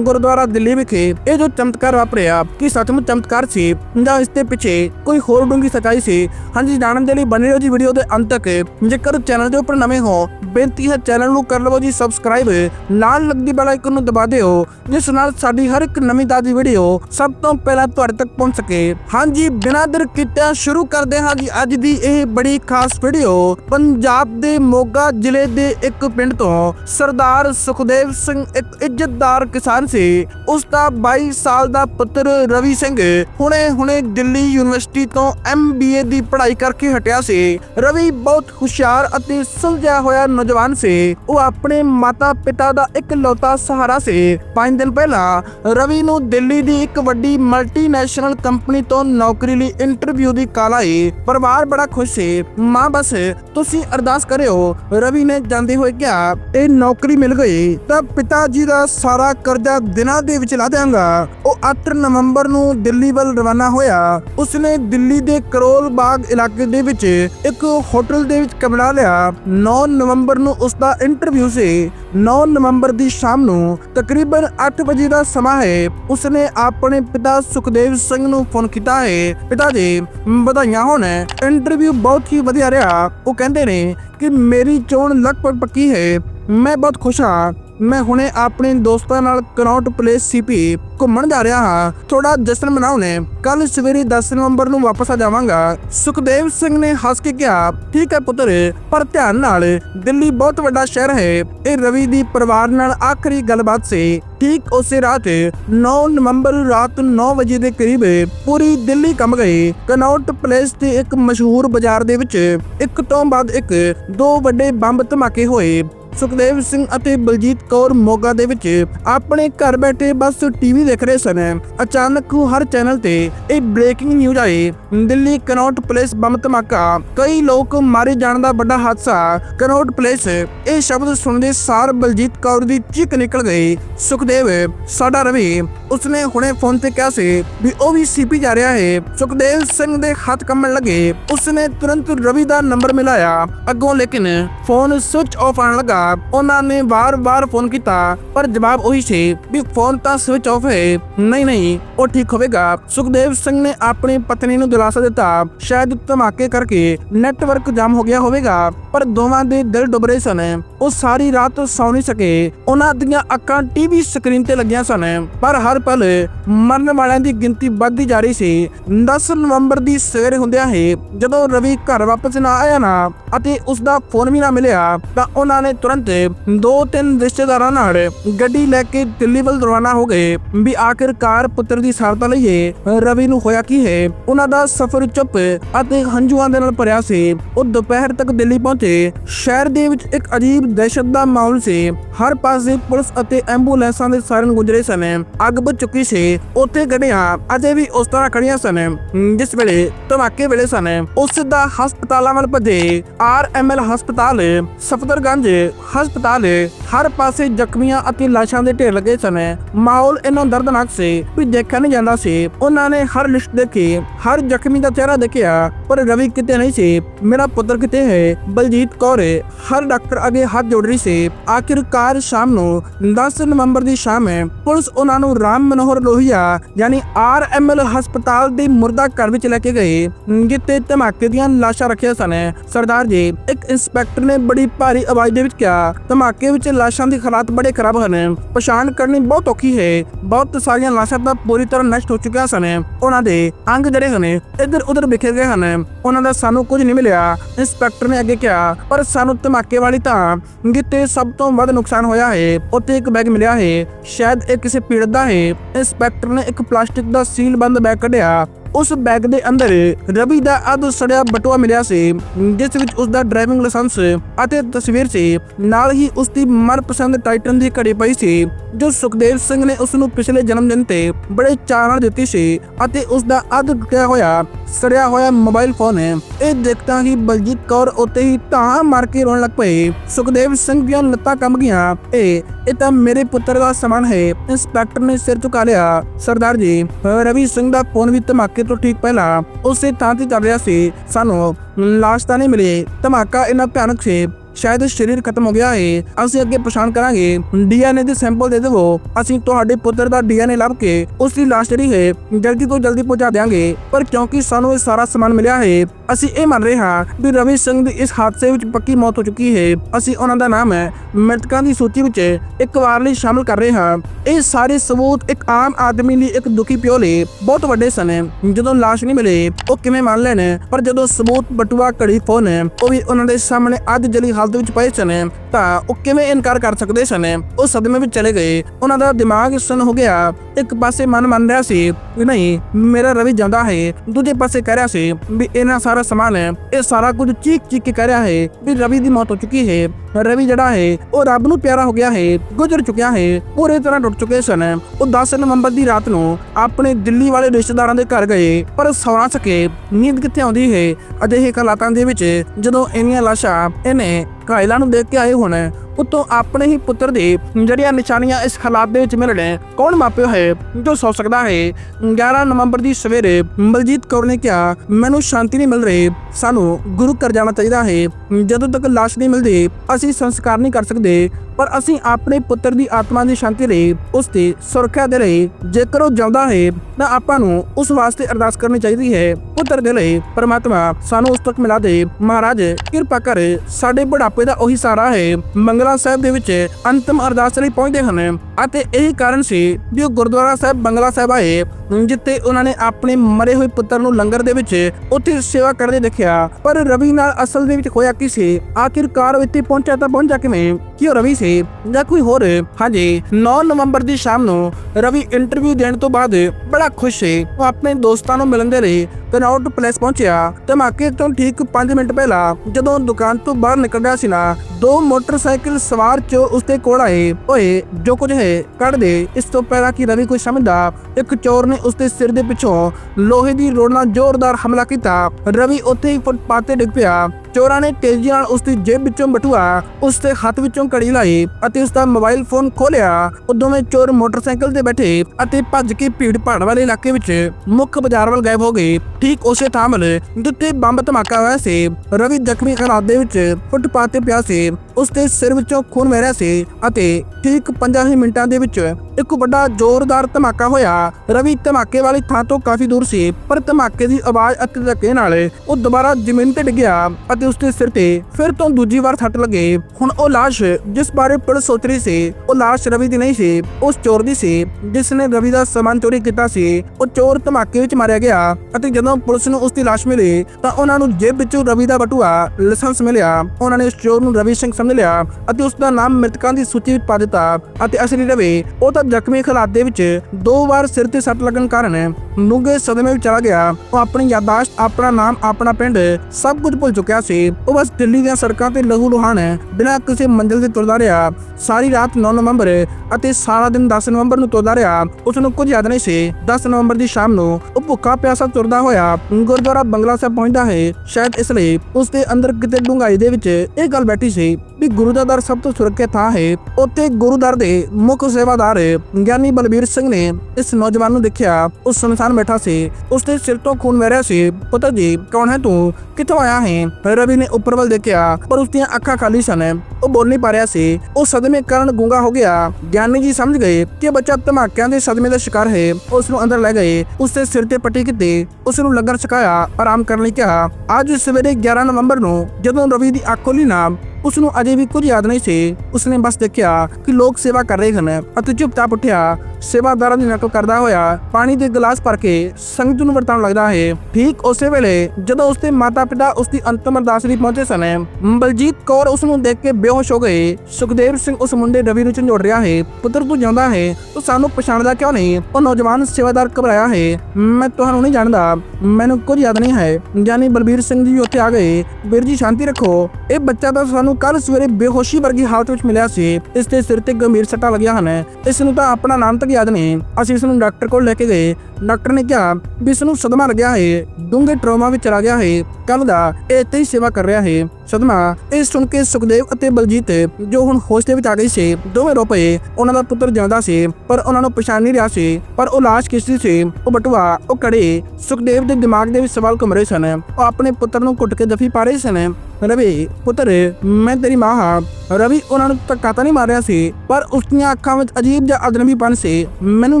ਗੁਰਦੁਆਰਾ ਦਿੱਲੀ ਵਿਖੇ ਇਹ ਜੋ ਚਮਤਕਾਰ ਵਾਪਰਿਆ, ਕੀ ਸੱਚਮੁੱਚ ਚਮਤਕਾਰ ਸੀ? ਜਾਂ ਇਸ ਦੇ ਪਿੱਛੇ ਕੋਈ ਹੋਰ ਡੂੰਗੀ ਸੱਚਾਈ ਸੀ? ਹਾਂਜੀ, ਜਾਣਨ ਦੇ ਲਈ ਬਣੇ ਰਹੋ ਜੀ ਵੀਡੀਓ ਦੇ ਅੰਤ ਤੱਕ। ਜੇਕਰ ਚੈਨਲ ਦੇ ਉੱਪਰ ਨਵੇਂ ਹੋ, ਬੇਨਤੀ ਹੈ ਚੈਨਲ ਨੂੰ ਕਰ ਲਵੋ ਜੀ ਸਬਸਕ੍ਰਾਈਬ। ਲਾਲ ਲੱਗਦੀ ਬੈਲ ਆਈਕਨ ਨੂੰ ਦਬਾ ਦਿਓ, ਜਿਸ ਨਾਲ ਸਾਡੀ ਹਰ ਇੱਕ ਨਵੀਂ ਤਾਜ਼ੀ ਵੀਡੀਓ ਸਭ ਤੋਂ ਪਹਿਲਾਂ ਤੁਹਾਡੇ ਤੱਕ ਪਹੁੰਚ ਸਕੇ। ਹਾਂਜੀ, ਬਿਨਾਂ ਦਰ ਕੀਤਿਆਂ ਸ਼ੁਰੂ ਕਰਦੇ ਹਾਂ ਜੀ ਅੱਜ ਦੀ ਇਹ ਬੜੀ ਖਾਸ ਵੀਡੀਓ ਪੰਜਾਬ ਦੇ ਮੋਗਾ ਜ਼ਿਲ੍ਹੇ ਦੇ ਇੱਕ ਪਿੰਡ ਤੋਂ ਸਰਦਾਰ ਸੁਖਦੇਵ ਸਿੰਘ ਇੱਕ ਇੱਜ਼ਤਦਾਰ ਕਿਸਾਨ ਸੀ। ਉਸ ਦਾ 22 ਸਾਲ ਦਾ ਪੁੱਤਰ ਰਵੀ ਸਿੰਘ ਹੁਣੇ ਹੁਣੇ ਦਿੱਲੀ ਯੂਨੀਵਰਸਿਟੀ ਤੋਂ ਐਮਬੀਏ ਦੀ ਪੜ੍ਹਾਈ ਕਰਕੇ ਹਟਿਆ ਸੀ। ਰਵੀ ਬਹੁਤ ਹੁਸ਼ਿਆਰ ਅਤੇ ਸੁਲਝਿਆ ਹੋਇਆ ਨੌਜਵਾਨ ਸੀ। ਉਹ ਆਪਣੇ ਮਾਤਾ ਪਿਤਾ ਦਾ ਇਕਲੌਤਾ ਸਹਾਰਾ ਸੀ। 5 ਦਿਨ ਪਹਿਲਾਂ ਰਵੀ ਨੂੰ ਦਿੱਲੀ ਦੀ ਇੱਕ ਵੱਡੀ ਮਲਟੀਨੈਸ਼ਨਲ ਕੰਪਨੀ ਤੋਂ ਨੌਕਰੀ ਲਈ ਇੰਟਰਵਿਊ ਦੀ ਕਾਲ ਆਈ। ਪਰਿਵਾਰ ਬੜਾ ਖੁਸ਼ ਸੀ। ਮਾਂ ਬਸ ਤੁਸੀਂ ਅਰਦਾਸ ਕਰਿਓ। ਰਵੀ ਨੇ ਜਾਂਦੇ ਹੋਏ ਕਿਹਾ, ਇਹ ਨੌਕਰੀ ਮਿਲ ਗਈ, ਤਾਂ ਪਿਤਾ ਜੀ ਦਾ ਸਾਰਾ ਕਰਜ਼ਾ ਦਿਨਾਂ ਦੇ ਵਿੱਚ ਲਾ ਦਿਆਂਗਾ। ਉਹ 8 ਨਵੰਬਰ ਨੂੰ ਦਿੱਲੀ ਵੱਲ ਰਵਾਨਾ ਹੋਇਆ। ਉਸਨੇ ਦਿੱਲੀ ਦੇ ਕਰੋਲ ਬਾਗ ਇਲਾਕੇ ਦੇ ਵਿੱਚ ਇੱਕ ਹੋਟਲ ਦੇ ਵਿੱਚ ਕਮਰਾ ਲਿਆ। 9 ਨਵੰਬਰ ਨੂੰ ਉਸ ਦਾ ਇੰਟਰਵਿਊ ਸੀ। 9 ਨਵੰਬਰ ਦੀ ਸ਼ਾਮ ਨੂੰ ਤਕਰੀਬਨ 8 ਵਜੇ ਦਾ ਸਮਾਂ ਹੈ। ਉਸਨੇ ਆਪਣੇ ਪਿਤਾ ਸੁਖਦੇਵ ਸਿੰਘ ਨੂੰ ਫੋਨ ਕੀਤਾ ਹੈ, ਪਿਤਾ ਜੀ, ਵਧਾਈਆਂ ਹੋਣ। ਇੰਟਰਵਿਊ ਬਹੁਤ ਹੀ ਵਧੀਆ ਰਿਹਾ ਉਹ ਕਹਿੰਦੇ ਨੇ ਕਿ ਮੇਰੀ ਚੋਣ ਲਗਭਗ ਪੱਕੀ ਹੈ। ਮੈਂ ਬਹੁਤ ਖੁਸ਼ ਹਾਂ ਮੈਂ ਹੁਣੇ ਆਪਣੇ ਦੋਸਤਾਂ ਨਾਲ ਕਨੌਟ ਪਲੇਸ ਸੀਪੀ ਘੁੰਮਣ ਜਾ ਰਿਹਾ ਹਾਂ। ਥੋੜਾ ਜਸ਼ਨ ਮਨਾਉਣੇ ਕੱਲ ਸਵੇਰੇ 10 ਨਵੰਬਰ ਨੂੰ ਵਾਪਸ ਆ ਜਾਵਾਂਗਾ। ਸੁਖਦੇਵ ਸਿੰਘ ਨੇ ਹੱਸ ਕੇ ਕਿਹਾ, ਠੀਕ ਹੈ ਪੁੱਤਰ, ਪਰ ਧਿਆਨ ਨਾਲ। ਦਿੱਲੀ ਬਹੁਤ ਵੱਡਾ ਸ਼ਹਿਰ ਹੈ। ਇਹ ਰਵੀ ਦੀ ਪਰਿਵਾਰ ਨਾਲ ਆਖਰੀ ਗੱਲਬਾਤ ਸੀ। ਠੀਕ ਉਸੇ ਰਾਤ 9 ਨਵੰਬਰ ਰਾਤ 9 ਵਜੇ ਦੇ ਕਰੀਬ ਪੂਰੀ ਦਿੱਲੀ ਕੰਬ ਗਈ। ਕਨੌਟ ਪਲੇਸ ਦੇ ਇੱਕ ਮਸ਼ਹੂਰ ਬਾਜ਼ਾਰ ਦੇ ਵਿੱਚ ਇੱਕ ਤੋਂ ਬਾਅਦ ਇੱਕ ਦੋ ਵੱਡੇ ਬੰਬ ਧਮਾਕੇ ਹੋਏ। ਸੁਖਦੇਵ ਸਿੰਘ ਅਤੇ ਬਲਜੀਤ ਕੌਰ ਮੋਗਾ ਦੇ ਵਿੱਚ ਆਪਣੇ ਘਰ ਬੈਠੇ ਬਸ ਟੀਵੀ ਦੇਖ ਰਹੇ ਸਨ। ਅਚਾਨਕ ਹਰ ਚੈਨਲ ਤੇ ਇਹ ਬ੍ਰੇਕਿੰਗ ਨਿਊਜ਼ ਆਈ। ਦਿੱਲੀ ਕਨੌਟ ਪਲੇਸ ਬੰਬ ਧਮਾਕਾ। ਕਈ ਲੋਕ ਮਾਰੇ ਜਾਣ ਦਾ ਵੱਡਾ ਹਾਦਸਾ। ਕਨੌਟ ਪਲੇਸ ਇਹ ਸ਼ਬਦ ਸੁਣਦੇ ਸਾਰ ਬਲਜੀਤ ਕੌਰ ਦੀ ਚੀਕ ਨਿਕਲ ਗਈ। ਸੁਖਦੇਵ, ਸਾਡਾ ਰਵੀ, ਉਸਨੇ ਹੁਣੇ ਫੋਨ ਤੇ ਕਿਹਾ ਸੀ ਵੀ ਉਹ ਵੀ ਸੀਪੀ ਜਾ ਰਿਹਾ ਹੈ। ਸੁਖਦੇਵ ਸਿੰਘ ਦੇ ਹੱਥ ਕੰਬਣ ਲੱਗੇ। ਉਸਨੇ ਤੁਰੰਤ ਰਵੀ ਦਾ ਨੰਬਰ ਮਿਲਾਇਆ। ਅੱਗੋਂ ਲੇਕਿਨ ਫੋਨ ਸਵਿਚ ਆਫ ਆਣ ਲੱਗਾ। ਉਹਨਾਂ ਨੇ ਵਾਰ-ਵਾਰ ਫੋਨ ਕੀਤਾ, ਪਰ ਜਵਾਬ ਉਹੀ ਸੀ ਵੀ ਫੋਨ ਤਾਂ ਸਵਿਚ ਆਫ ਹੈ। ਨਹੀਂ ਨਹੀਂ, ਉਹ ਠੀਕ ਹੋਵੇਗਾ। ਸੁਖਦੇਵ ਸਿੰਘ ਨੇ ਆਪਣੀ ਪਤਨੀ ਨੂੰ ਦਿਲਾਸਾ ਦਿੱਤਾ। ਸ਼ਾਇਦ ਧਮਾਕੇ ਕਰਕੇ ਨੈਟਵਰਕ ਜਾਮ ਹੋ ਗਿਆ ਹੋਵੇਗਾ, ਪਰ ਦੋਵਾਂ ਦੇ ਦਿਲ ਡੁੱਬ ਸਨ। ਉਹ ਸਾਰੀ ਰਾਤ ਸੌ ਨਹੀਂ ਸਕੇ। ਉਹਨਾਂ ਦੀਆਂ ਅੱਖਾਂ ਟੀਵੀ ਸਕਰੀਨ ਤੇ ਲੱਗੀਆਂ ਸਨ। ਪਰ ਹਰ ਪਲ ਮਰਨ ਵਾਲਿਆਂ ਦੀ ਗਿਣਤੀ ਵੱਧਦੀ ਜਾ ਰਹੀ ਸੀ। 10 ਨਵੰਬਰ ਦੀ ਸਵੇਰ ਹੁੰਦਿਆਂ ਹੀ ਜਦੋਂ ਰਵੀ ਘਰ ਵਾਪਸ ਨਾ ਆਇਆ ਨਾ ਅਤੇ ਉਸ ਦਾ ਫੋਨ ਵੀ ਨਾ ਮਿਲਿਆ, ਤਾਂ ਉਹਨਾਂ ਨੇ ਤੁਰੰਤ ਦੋ ਤਿੰਨ ਰਿਸ਼ਤੇਦਾਰਾਂ ਨਾਲ ਗੱਡੀ ਲੈ ਕੇ ਦਿੱਲੀ ਵੱਲ ਰਵਾਨਾ ਹੋ ਗਏ। ਵੀ ਆਖਿਰਕਾਰ ਪੁੱਤਰ ਦੀ ਸਹਾਇਤਾ ਲਈਏ ਰਵੀ ਨੂੰ ਹੋਇਆ ਕੀ ਹੈ? ਉਹਨਾਂ ਦਾ ਸਫ਼ਰ ਚੁੱਪ ਅਤੇ ਹੰਝੂਆਂ ਦੇ ਨਾਲ ਭਰਿਆ ਸੀ। ਉਹ ਦੁਪਹਿਰ ਤੱਕ ਦਿੱਲੀ ਪਹੁੰਚੇ। ਸ਼ਹਿਰ ਦੇ ਵਿੱਚ ਇੱਕ ਅਜੀਬ ਦਹਿਸ਼ਤ ਦਾ ਮਾਹੌਲ ਸੀ। ਹਰ ਪਾਸੇ ਪੁਲਿਸ ਅਤੇ ਐਂਬੂਲੈਂਸਾਂ ਦੇ ਸਾਇਰਨ ਗੁੰਜਰੇ ਸਨ। ਅੱਗ ਬੁਝ ਚੁੱਕੀ ਸੀ। ਉੱਥੇ ਗੱਡੀਆਂ ਅਜੇ ਵੀ ਉਸ ਤਰ੍ਹਾਂ ਖੜੀਆਂ ਸਨ, ਜਿਸ ਵੇਲੇ ਧਮਾਕੇ ਵੇਲੇ ਸਨ। ਉਸ ਸਿੱਧਾ ਹਸਪਤਾਲਾਂ ਵੱਲ ਭੱਜੇ। ਆਰਐਮਐਲ ਹਸਪਤਾਲ, ਸਫਦਰਗੰਜ ਹਸਪਤਾਲ ਹਰ ਪਾਸੇ ਜ਼ਖਮੀਆਂ ਅਤੇ ਲਾਸ਼ਾਂ ਦੇ ਢੇਰ ਲੱਗੇ ਸਨ। ਮਾਹੌਲ ਇੰਨਾ ਦਰਦਨਾਕ ਸੀ ਵੀ ਦੇਖਿਆ ਨਹੀਂ ਜਾਂਦਾ ਸੀ। ਉਹਨਾਂ ਨੇ ਹਰ ਲਿਸਟ ਦੇਖੀ, ਹਰ ਜ਼ਖਮੀ ਦਾ ਚਿਹਰਾ ਦੇਖਿਆ, ਪਰ ਰਵੀ ਕਿਤੇ ਨਹੀਂ ਸੀ। ਮੇਰਾ ਪੁੱਤਰ ਕਿਤੇ ਹੈ? ਬਲਜੀਤ ਕੌਰ ਹਰ ਡਾਕਟਰ ਅੱਗੇ ਹੱਥ ਜੋੜ ਰਹੀ ਸੀ। ਆਖਿਰਕਾਰ ਸ਼ਾਮ ਨੂੰ 10 ਨਵੰਬਰ ਦੀ ਸ਼ਾਮ ਹੈ। ਪੁਲਿਸ ਉਹਨਾਂ ਨੂੰ ਰਾਮ ਮਨੋਹਰ ਲੋਹੀਆ ਯਾਨੀ ਆਰਐਮਐਲ ਹਸਪਤਾਲ ਦੇ ਮੁਰਦਾ ਘਰ ਵਿੱਚ ਲੈ ਕੇ ਗਏ ਜਿੱਥੇ ਧਮਾਕੇ ਦੀਆਂ ਲਾਸ਼ਾਂ ਰੱਖੀਆਂ ਸਨ। ਸਰਦਾਰ ਜੀ, ਇੱਕ ਇੰਸਪੈਕਟਰ ਨੇ ਬੜੀ ਭਾਰੀ ਆਵਾਜ਼ ਦੇ ਵਿੱਚ ਕਿਹਾ ਧਮਾਕੇ ਵਿੱਚ ਲਾਸ਼ਾਂ ਦੀ ਹਾਲਾਤ ਬੜੇ ਖਰਾਬ ਹਨ। ਪਛਾਣ ਕਰਨੀ ਬਹੁਤ ਔਖੀ ਹੈ। ਬਹੁਤ ਸਾਰੀਆਂ ਲਾਸ਼ਾਂ ਤਾਂ ਪੂਰੀ ਤਰ੍ਹਾਂ ਨਸ਼ਟ ਹੋ ਚੁੱਕੀਆਂ ਸਨ। ਉਹਨਾਂ ਦੇ ਅੰਗ ਜਿਹੜੇ ਹਨ ਇੱਧਰ ਉੱਧਰ ਵਿਖਰ ਗਏ ਹਨ। ਉਹਨਾਂ ਦਾ ਸਾਨੂੰ ਕੁਝ ਨਹੀਂ ਮਿਲਿਆ। ਇੰਸਪੈਕਟਰ ਨੇ ਅੱਗੇ ਕਿਹਾ, ਪਰ ਸਾਨੂੰ ਧਮਾਕੇ ਵਾਲੀ ਤਾਂ ਜਿੱਤੇ ਸਭ ਤੋਂ ਵੱਧ ਨੁਕਸਾਨ ਹੋਇਆ ਹੈ। ਉੱਥੇ ਇੱਕ ਬੈਗ ਮਿਲਿਆ ਹੈ। ਸ਼ਾਇਦ ਇਹ ਕਿਸੇ ਪੀੜਤ ਦਾ ਹੈ। ਇੰਸਪੈਕਟਰ ਨੇ ਇੱਕ ਪਲਾਸਟਿਕ ਦਾ ਸੀਲ ਬੰਦ ਬੈਗ ਕੱਢਿਆ। ਉਸ ਬੈਗ ਦੇ ਅੰਦਰ ਰਵੀ ਦਾ ਅੱਧ ਸੜਿਆ ਬਟੂਆ ਮਿਲਿਆ ਸੀ, ਜਿਸ ਵਿੱਚ ਉਸ ਦਾ ਡਰਾਈਵਿੰਗ ਲਾਇਸੈਂਸ ਅਤੇ ਤਸਵੀਰ ਸੀ। ਨਾਲ ਹੀ ਉਸ ਦੀ ਮਨਪਸੰਦ ਟਾਈਟਨ ਦੀ ਘੜੀ ਪਈ ਸੀ, ਜੋ ਸੁਖਦੇਵ ਸਿੰਘ ਨੇ ਉਸ ਨੂੰ ਪਿਛਲੇ ਜਨਮ ਦਿਨ ਤੇ ਬੜੇ ਚਾਅ ਨਾਲ ਦਿੱਤੀ ਸੀ ਅਤੇ ਉਸ ਦਾ ਅੱਧ ਟੁੱਟਿਆ ਹੋਇਆ ਸੜਿਆ ਹੋਇਆ ਮੋਬਾਈਲ ਫੋਨ ਹੈ। ਇਹ ਦੇਖਤਾ ਹੀ ਬਲਜੀਤ ਕੌਰ ਉੱਤੇ ਹੀ ਤਾਂ ਮਾਰ ਕੇ ਰੋਣ ਲੱਗ ਪਏ। ਸੁਖਦੇਵ ਸਿੰਘ ਦੀਆਂ ਲੱਤਾਂ ਕੰਬ ਗਈਆਂ। ਇਹ ਇਹ ਤਾਂ ਮੇਰੇ ਪੁੱਤਰ ਦਾ ਸਮਾਨ ਹੈ। ਇੰਸਪੈਕਟਰ ਨੇ ਸਿਰ ਝੁਕਾ ਲਿਆ। ਸਰਦਾਰ ਜੀ, ਰਵੀ ਸਿੰਘ ਦਾ ਫੋਨ ਵੀ ਧਮਾਕੇ ਤੋਂ ਠੀਕ ਪਹਿਲਾਂ ਉਸੇ ਥਾਂ ਤੇ ਚੱਲ ਰਿਹਾ ਸੀ। ਸਾਨੂੰ ਲਾਸ਼ ਤਾਂ ਨਹੀਂ ਮਿਲੀ। ਧਮਾਕਾ ਇੰਨਾ ਭਿਆਨਕ ਸੀ। ਸ਼ਾਇਦ ਸਰੀਰ ਖਤਮ ਹੋ ਗਿਆ ਹੈ ਅਸੀਂ ਅੱਗੇ ਪਛਾਣ ਕਰਾਂਗੇ। ਡੀਐਨਏ ਦੇ ਸੈਂਪਲ ਦੇ ਦੇਵੋ। ਅਸੀਂ ਤੁਹਾਡੇ ਪੁੱਤਰ ਦਾ ਡੀਐਨਏ ਲੱਭ ਕੇ ਉਸ ਦੀ ਲਾਸ਼ ਜਿਹੜੀ ਹੈ ਜਲਦੀ ਤੋਂ ਜਲਦੀ ਪਹੁੰਚਾ ਦੇਵਾਂਗੇ ਪਰ ਕਿਉਂਕਿ ਸਾਨੂੰ ਇਹ ਸਾਰਾ ਸਮਾਨ ਮਿਲਿਆ ਹੈ, ਅਸੀਂ ਇਹ ਮੰਨ ਰਹੇ ਹਾਂ ਵੀ ਰਵੀ ਸਿੰਘ ਦੀ ਇਸ ਹਾਦਸੇ ਵਿੱਚ ਪੱਕੀ ਮੌਤ ਹੋ ਚੁੱਕੀ ਹੈ। ਅਸੀਂ ਉਹਨਾਂ ਦਾ ਨਾਮ ਹੈ ਮ੍ਰਿਤਕਾਂ ਦੀ ਸੂਚੀ ਵਿੱਚ ਇੱਕ ਵਾਰ ਲਈ ਸ਼ਾਮਲ ਕਰ ਰਹੇ ਹਾਂ। ਇਹ ਸਾਰੇ ਸਬੂਤ ਇੱਕ ਆਮ ਆਦਮੀ ਲਈ ਇੱਕ ਦੁਖੀ ਪਿਓ ਲਈ ਬਹੁਤ ਵੱਡੇ ਸਨ। ਜਦੋਂ ਲਾਸ਼ ਨਹੀਂ ਮਿਲੇ, ਉਹ ਕਿਵੇਂ ਮੰਨ ਲੈਣ? ਪਰ ਜਦੋਂ ਸਬੂਤ ਬਟੂਆ ਘੜੀ ਫੋਨ ਉਹ ਵੀ ਉਹਨਾਂ ਦੇ ਸਾਹਮਣੇ ਅੱਜ ਜਲੀ ਹਾਲਤ ਵਿੱਚ ਪਏ ਸਨ, ਤਾਂ ਉਹ ਕਿਵੇਂ ਇਨਕਾਰ ਕਰ ਸਕਦੇ ਸਨ? ਉਹ ਸਦਮੇ ਵਿੱਚ ਚਲੇ ਗਏ। ਉਹਨਾਂ ਦਾ ਦਿਮਾਗ ਸੁੰਨ ਹੋ ਗਿਆ। ਇੱਕ ਪਾਸੇ ਮਨ ਮੰਨ ਰਿਹਾ ਸੀ ਵੀ ਨਹੀਂ, ਮੇਰਾ ਰਵੀ ਜਾਂਦਾ ਹੈ। ਦੂਜੇ ਪਾਸੇ ਕਹਿ ਰਿਹਾ ਸੀ ਵੀ ਇਹਨਾਂ ਸਾਰਾ ਸਮਾਨ ਹੈ, ਇਹ ਸਾਰਾ ਕੁਝ ਚੀਕ ਚੀਕ ਕੇ ਕਹਿ ਰਿਹਾ ਹੈ ਵੀ ਰਵੀ ਦੀ ਮੌਤ ਹੋ ਚੁੱਕੀ ਹੈ। ਰਵੀ ਜਿਹੜਾ ਹੈ, ਉਹ ਰੱਬ ਨੂੰ ਪਿਆਰਾ ਹੋ ਗਿਆ ਹੈ, ਗੁਜ਼ਰ ਚੁੱਕਿਆ ਹੈ, ਪੂਰੇ ਤਰ੍ਹਾਂ ਟੁੱਟ ਚੁੱਕੇ ਸਨ। ਉਹ 10 ਨਵੰਬਰ ਦੀ ਰਾਤ ਨੂੰ ਆਪਣੇ ਦਿੱਲੀ ਵਾਲੇ ਰਿਸ਼ਤੇਦਾਰਾਂ ਦੇ ਘਰ ਗਏ, ਪਰ ਸੌ ਸਕੇ। ਨੀਂਦ ਕਿੱਥੇ ਆਉਂਦੀ ਹੈ? ਅਜਿਹੇ ਹਾਲਾਤਾਂ ਦੇ ਵਿੱਚ ਜਦੋਂ ਇੰਨੀਆਂ ਲਾਸ਼ਾਂ ਇਹਨੇ ਘਾਇਲਾਂ ਨੂੰ ਦੇਖ ਕੇ ਆਏ ਹੋਣਾ ਉਤੋਂ ਆਪਣੇ ਹੀ ਪੁੱਤਰ ਦੇ ਜਿਹੜੀਆਂ ਨਿਸ਼ਾਨੀਆਂ ਇਸ ਹਾਲਾਤ ਦੇ ਵਿੱਚ ਮਿਲਣ ਕੌਣ ਮਾਪਿਓ ਹੈ ਜੋ ਸੋਚ ਸਕਦਾ ਹੈ? 11 ਨਵੰਬਰ ਦੀ ਸਵੇਰੇ ਬਲਜੀਤ ਕੌਰ ਨੇ ਕਿਹਾ, ਮੈਨੂੰ ਸ਼ਾਂਤੀ ਨਹੀਂ ਮਿਲ ਰਹੀ। ਸਾਨੂੰ ਗੁਰੂ ਘਰ ਜਾਣਾ ਚਾਹੀਦਾ ਹੈ। ਜਦੋਂ ਤੱਕ ਲਾਸ਼ ਨਹੀਂ ਮਿਲਦੀ, ਅਸੀਂ ਸੰਸਕਾਰ ਨਹੀਂ ਕਰ ਸਕਦੇ। ਪਰ ਅਸੀਂ ਆਪਣੇ ਪੁੱਤਰ ਦੀ ਆਤਮਾ ਦੀ ਸ਼ਾਂਤੀ ਲਈ ਉਸ ਦੀ ਸੁਰੱਖਿਆ ਦੇ ਲਈ ਜੇਕਰ ਉਹ ਜਾਂਦਾ ਹੈ, ਤਾਂ ਆਪਾਂ ਨੂੰ ਉਸ ਵਾਸਤੇ ਅਰਦਾਸ ਕਰਨੀ ਚਾਹੀਦੀ ਹੈ। ਪੁੱਤਰ ਦੇ ਲਈ ਪਰਮਾਤਮਾ ਸਾਨੂੰ ਉਸ ਤੱਕ ਮਿਲਾ ਦੇ। ਮਹਾਰਾਜ, ਕਿਰਪਾ ਕਰ, ਸਾਡੇ ਬੁਢਾਪੇ ਦਾ ਉਹੀ ਸਾਰਾ ਹੈ। ਮੰਗਲ ਸਾਹਿਬ ਦੇ ਵਿੱਚ ਅੰਤਮ ਅਰਦਾਸ ਲਈ ਪਹੁੰਚਦੇ ਹਨ ਅਤੇ ਇਹੀ ਕਾਰਨ ਸੀ ਵੀ ਉਹ ਗੁਰਦੁਆਰਾ ਸਾਹਿਬ ਬੰਗਲਾ ਸਾਹਿਬ ਆਏ ਜਿੱਥੇ ਉਹਨਾਂ ਨੇ ਆਪਣੇ ਮਰੇ ਹੋਏ ਪੁੱਤਰ ਨੂੰ ਲੰਗਰ ਦੇ ਵਿੱਚ ਉੱਥੇ ਸੇਵਾ ਕਰਦੇ ਦੇਖਿਆ। ਪਰ ਰਵੀ ਨਾਲ ਅਸਲ ਦੇ ਵਿੱਚ ਹੋਇਆ ਕੀ ਸੀ? ਆਖਿਰਕਾਰ ਉਹ ਇੱਥੇ ਪਹੁੰਚਿਆ ਤਾਂ ਪਹੁੰਚਾ ਕਿਵੇਂ? ਕਿ ਉਹ ਰਵੀ ਸੀ? ਜਾਂ ਕੋਈ ਹੋਰ? ਹਾਂਜੀ 9 ਨਵੰਬਰ ਦੀ ਸ਼ਾਮ ਨੂੰ ਰਵੀ ਇੰਟਰਵਿਊ ਦੇਣ ਤੋਂ ਬਾਅਦ ਬੜਾ ਖੁਸ਼ ਸੀ। ਉਹ ਆਪਣੇ ਦੋਸਤਾਂ ਨੂੰ ਮਿਲਣ ਦੇ ਲਈ ਕਨੌਟ ਪਲੇਸ ਪਹੁੰਚਿਆ। ਧਮਾਕੇ ਤੋਂ ਠੀਕ 5 ਮਿੰਟ ਪਹਿਲਾਂ ਜਦੋਂ ਦੁਕਾਨ ਤੋਂ ਬਾਹਰ ਨਿਕਲ ਰਿਹਾ ਸੀ ਨਾ, ਦੋ ਮੋਟਰਸਾਈਕਲ ਸਵਾਰ ਚ ਉਸਦੇ ਕੋਲ ਆਏ। ਓਏ, ਜੋ ਕੁਝ ਹੈ, ਕੱਢ ਦੇ। ਇਸ ਤੋਂ ਪਹਿਲਾਂ ਕਿ ਰਵੀ ਕੋਈ ਸਮਝਦਾ? ਇੱਕ ਚੋਰ ਨੇ ਉਸਦੇ ਸਿਰ ਦੇ ਪਿੱਛੋਂ ਲੋਹੇ ਦੀ ਰੋਡ ਨਾਲ ਜ਼ੋਰਦਾਰ ਹਮਲਾ ਕੀਤਾ। ਰਵੀ ਉੱਥੇ ਹੀ ਫੁੱਟਪਾਥ ਤੇ ਡਿੱਗ ਪਿਆ। ਚੋਰਾਂ ਨੇ ਤੇਜ਼ੀ ਨਾਲ ਉਸ ਦੀ ਜੇਬ ਵਿੱਚੋਂ ਬਟੂਆ ਉਸ ਦੇ ਹੱਥ ਵਿੱਚੋਂ ਕੜੀ ਲਾਈ ਅਤੇ ਉਸ ਦਾ ਮੋਬਾਈਲ ਫੋਨ ਖੋਲਿਆ ਉਹ ਦੋਵੇਂ ਚੋਰ ਮੋਟਰਸਾਈਕਲ ਤੇ ਬੈਠੇ ਅਤੇ ਭੱਜ ਕੇ ਭੀੜ ਭਾੜ ਵਾਲੇ ਇਲਾਕੇ ਵਿੱਚ ਮੁੱਖ ਬਾਜ਼ਾਰ ਵੱਲ ਗਾਇਬ ਹੋ ਗਏ। ਠੀਕ ਉਸੇ ਥਾਂ 'ਤੇ ਜਿੱਥੇ ਬੰਬ ਧਮਾਕਾ ਹੋਇਆ ਸੀ। ਰਵੀ ਜ਼ਖਮੀ ਹਾਲਾਤ ਦੇ ਵਿੱਚ ਫੁੱਟਪਾਥ ਤੇ ਪਿਆ ਸੀ। ਉਸ ਦੇ ਸਿਰ ਵਿੱਚੋਂ ਖੂਨ ਵਹਿ ਰਿਹਾ ਸੀ ਅਤੇ ਠੀਕ 5 ਮਿੰਟਾਂ ਦੇ ਵਿੱਚ ਇੱਕ ਵੱਡਾ ਜ਼ੋਰਦਾਰ ਧਮਾਕਾ ਹੋਇਆ। ਰਵੀ ਧਮਾਕੇ ਵਾਲੀ ਥਾਂ ਤੋਂ ਕਾਫੀ ਦੂਰ ਸੀ, ਪਰ ਧਮਾਕੇ ਦੀ ਆਵਾਜ਼ ਅਤੇ ਧੱਕੇ ਨਾਲ ਉਹ ਦੁਬਾਰਾ ਜ਼ਮੀਨ ਤੇ ਡਿੱਗਿਆ ਅਤੇ ਉਸਦੇ ਸਿਰ ਤੇ ਫਿਰ ਤੋਂ ਦੂਜੀ ਵਾਰ ਸੱਟ ਲੱਗੇ। ਹੁਣ ਉਹ ਲਾਸ਼ ਜਿਸ ਬਾਰੇ ਪੁਲਿਸ ਸੋਚ ਰਹੀ ਸੀ, ਉਹ ਲਾਸ਼ ਰਵੀ ਦੀ ਨਹੀਂ ਸੀ, ਉਸ ਚੋਰ ਦੀ ਸੀ, ਜਿਸ ਨੇ ਰਵੀ ਦਾ ਸਮਾਨ ਚੋਰੀ ਕੀਤਾ ਸੀ, ਉਹ ਚੋਰ ਧਮਾਕੇ ਵਿੱਚ ਮਾਰਿਆ ਗਿਆ ਅਤੇ ਜਦੋਂ ਪੁਲਿਸ ਨੂੰ ਉਸ ਦੀ ਲਾਸ਼ ਮਿਲੀ, ਤਾਂ ਉਹਨਾਂ ਨੂੰ ਜੇਬ ਵਿੱਚੋਂ ਰਵੀ ਦਾ ਬਟੂਆ, ਲਾਇਸੈਂਸ ਮਿਲਿਆ। ਉਹਨਾਂ ਨੇ ਉਸ ਚੋਰ ਨੂੰ ਰਵੀ ਸਿੰਘ ਸਮਝ ਲਿਆ ਅਤੇ ਉਸ ਦਾ ਨਾਮ ਮ੍ਰਿਤਕਾਂ ਦੀ ਸੂਚੀ ਵਿੱਚ ਪਾ ਦਿੱਤਾ ਅਤੇ ਅਸਲੀ ਰਵੀ, ਉਹ ਤਾਂ ਜ਼ਖਮੀ ਹਾਲਾਤ ਦੇ ਵਿੱਚ ਦੋ ਵਾਰ ਸਿਰ ਤੇ ਸੱਟ ਲੱਗਣ ਕਾਰਨ ਡੂੰਘੇ ਸਦਮੇ ਵਿੱਚ ਚਲਾ ਗਿਆ। ਉਹ ਆਪਣੀ ਯਾਦਾਸ਼ਤ, ਆਪਣਾ ਨਾਮ, ਆਪਣਾ ਪਿੰਡ ਸਭ ਕੁਝ ਭੁੱਲ ਚੁੱਕਿਆ ਸੀ। ਉਹ ਬਸ ਦਿੱਲੀ ਦੀਆਂ ਸੜਕਾਂ ਤੇ ਲਹੂ ਲੁਹਾਨ ਬਿਨਾਂ ਕਿਸੇ ਮੰਜ਼ਿਲ ਤੇ ਤੁਰਦਾ ਰਿਹਾ, ਸਾਰੀ ਰਾਤ 9 ਨਵੰਬਰ ਅਤੇ ਸਾਰਾ ਦਿਨ 10 ਨਵੰਬਰ ਨੂੰ ਤੁਰਦਾ ਰਿਹਾ ਉਸ ਨੂੰ ਕੁਝ ਯਾਦ ਨਹੀਂ ਸੀ। 10 ਨਵੰਬਰ ਦੀ ਸ਼ਾਮ ਨੂੰ ਉਹ ਭੁੱਖਾ ਪਿਆਸਾ ਤੁਰਦਾ ਹੋਇਆ ਗੁਰਦੁਆਰਾ ਬੰਗਲਾ ਸਾਹਿਬ ਪਹੁੰਚਦਾ ਹੈ। ਸ਼ਾਇਦ ਇਸ ਲਈ ਉਸ ਦੇ ਅੰਦਰ ਕਿਤੇ ਡੂੰਘਾਈ ਦੇ ਵਿੱਚ ਇਹ ਗੱਲ ਬੈਠੀ ਸੀ ਵੀ ਗੁਰੂ ਦਾ ਦਰ ਸਭ ਤੋਂ ਸੁਰੱਖਿਅਤ ਥਾਂ ਹੈ। ਉੱਥੇ ਗੁਰੂ ਦਰ ਦੇ ਮੁੱਖ ਸੇਵਾਦਾਰ ਗਿਆਨੀ ਬਲਬੀਰ ਸਿੰਘ ਨੇ ਇਸ ਨੌਜਵਾਨ ਨੂੰ ਦੇਖਿਆ। ਉਸ ਸੁਨਸਾਨ ਬੈਠਾ ਸੀ। ਉਸ ਦੇ ਸਿਰ ਤੋਂ ਖੂਨ ਵਹਿ ਰਿਹਾ ਸੀ। ਪੁੱਤਰ ਜੀ, ਕੌਣ ਹੈ ਤੂੰ? ਕਿੱਥੋਂ ਆਇਆ ਹੈ? ਰਵੀ ਨੇ ਉੱਪਰ ਵੱਲ ਦੇਖਿਆ, ਪਰ ਉਸ ਦੀਆਂ ਅੱਖਾਂ ਖਾਲੀ ਸਨ। ਉਹ ਬੋਲ ਨਹੀਂ ਪਾ ਰਿਹਾ ਸੀ। ਉਹ ਸਦਮੇ ਕਾਰਨ ਗੂੰਗਾ ਹੋ ਗਿਆ। ਗਿਆਨੀ ਜੀ ਸਮਝ ਗਏ ਕਿ ਬੱਚਾ ਧਮਾਕਿਆਂ ਦੇ ਸਦਮੇ ਦਾ ਸ਼ਿਕਾਰ ਹੈ। ਉਸ ਨੂੰ ਅੰਦਰ ਲੈ ਗਏ। ਉਸ ਦੇ ਸਿਰ ਤੇ ਪੱਟੀ ਕੀਤੀ। ਉਸ ਨੂੰ ਲੰਗਰ ਛਕਾਇਆ, ਆਰਾਮ ਕਰਨ ਲਈ ਕਿਹਾ। ਅੱਜ ਸਵੇਰੇ 11 ਨਵੰਬਰ ਨੂੰ ਜਦੋਂ ਰਵੀ ਦੀ ਅੱਖ ਖੋਲੀ ਨਾ ਉਸ ਨੂੰ ਅਜੇ ਵੀ ਕੁਝ ਯਾਦ ਨਹੀਂ ਸੀ। ਉਸਨੇ ਬਸ ਦੇਖਿਆ ਕਿ ਲੋਕ ਸੇਵਾ ਕਰ ਰਹੇ ਹਨ ਅਤੇ ਚੁੱਪਚਾਪ ਉੱਠਿਆ। ਸੇਵਾਦਾਰਾਂ ਦੀ ਨਕਲ ਕਰਦਾ ਹੋਇਆ ਪਾਣੀ ਦੇ ਗਲਾਸ ਭਰ ਕੇ ਸੰਗਤ ਨੂੰ ਵਰਤਾਉਣ ਲੱਗਦਾ ਹੈ। ਠੀਕ ਉਸੇ ਵੇਲੇ ਜਦੋਂ ਉਸਦੇ ਮਾਤਾ-ਪਿਤਾ ਉਸਦੀ ਅੰਤਮ ਅਰਦਾਸ ਲਈ ਪਹੁੰਚੇ ਸਨ, ਬਲਜੀਤ ਕੌਰ ਉਸ ਨੂੰ ਦੇਖ ਕੇ ਬੇਹੋਸ਼ ਹੋ ਗਏ। ਸੁਖਦੇਵ ਸਿੰਘ ਉਸ ਮੁੰਡੇ ਰਵੀ ਨੂੰ ਝੰਜੋੜ ਰਿਹਾ ਹੈ, ਪੁੱਤਰ, ਤੂੰ ਜਾਂਦਾ ਹੈ, ਤੂੰ ਸਾਨੂੰ ਪਛਾਣਦਾ ਕਿਉਂ ਨਹੀਂ? ਉਹ ਨੌਜਵਾਨ ਸੇਵਾਦਾਰ ਘਬਰਾਇਆ ਹੈ। ਮੈਂ ਤੁਹਾਨੂੰ ਨਹੀਂ ਜਾਣਦਾ, ਮੈਨੂੰ ਕੁਝ ਯਾਦ ਨਹੀਂ ਹੈ। ਜਾਨੀ ਬਲਬੀਰ ਸਿੰਘ ਜੀ ਉੱਥੇ ਆ ਗਏ। ਵੀਰ ਜੀ, ਸ਼ਾਂਤੀ ਰੱਖੋ। ਇਹ ਬੱਚਾ ਤਾਂ ਸਾਨੂੰ ਕੱਲ ਸਵੇਰੇ ਬੇਹੋਸ਼ੀ ਵਰਗੀ ਹਾਲਤ ਵਿੱਚ ਮਿਲਿਆ ਸੀ। ਇਸ ਦੇ ਸਿਰ ਤੇ ਗੰਭੀਰ ਸੱਟਾਂ ਲੱਗੀਆਂ ਹਨ। ਇਸ ਨੂੰ ਤਾਂ ਆਪਣਾ ਨਾਮ ਤੱਕ ਯਾਦ ਨਹੀਂ। ਅਸੀਂ ਇਸ ਨੂੰ ਡਾਕਟਰ ਕੋਲ ਲੈ ਕੇ ਗਏ। ਡਾਕਟਰ ਨੇ ਕਿਹਾ ਵੀ ਇਸ ਨੂੰ ਸਦਮਾ ਲੱਗਿਆ ਹੈ, ਡੂੰਘੇ ਟਰਾਮਾ ਵਿੱਚ ਚਲਾ ਗਿਆ ਹੈ ਕੱਲ ਦਾ ਇਹ ਇੱਥੇ ਹੀ ਸੇਵਾ ਕਰ ਰਿਹਾ ਹੈ। ਸਦਮਾ ਇਹ ਸੁਣ ਕੇ ਸੁਖਦੇਵ ਅਤੇ ਬਲਜੀਤ, ਜੋ ਹੁਣ ਹੋਸ਼ ਦੇ ਵਿੱਚ ਆ ਗਈ ਸੀ, ਦੋਵੇਂ ਰੋ ਪਏ। ਉਹਨਾਂ ਦਾ ਪੁੱਤਰ ਜਾਂਦਾ ਸੀ, ਪਰ ਉਹਨਾਂ ਨੂੰ ਪਛਾਣ ਨਹੀਂ ਰਿਹਾ ਸੀ, ਪਰ ਉਹ ਲਾਸ਼ ਕਿਸ ਦੀ ਸੀ, ਉਹ ਬਟੂਆ, ਉਹ ਕੜੇ ਸੁਖਦੇਵ ਦੇ ਦਿਮਾਗ ਦੇ ਵਿੱਚ ਸਵਾਲ ਘੁੰਮ ਰਹੇ ਸਨ। ਉਹ ਆਪਣੇ ਪੁੱਤਰ ਨੂੰ ਕੁੱਟ ਕੇ ਦਫੀ ਪਾ ਰਹੇ ਸਨ। ਰਵੀ, ਪੁੱਤਰ, ਮੈਂ ਤੇਰੀ ਮਾਂ ਹਾਂ। ਰਵੀ, ਉਹਨਾਂ ਨੂੰ ਧੱਕਾ ਤਾਂ ਨਹੀਂ ਮਾਰਿਆ ਸੀ, ਪਰ ਉਸ ਦੀਆਂ ਅੱਖਾਂ ਵਿੱਚ ਅਜੀਬ ਜਿਹਾ ਅਜਨਬੀਪਨ ਸੀ। ਮੈਨੂੰ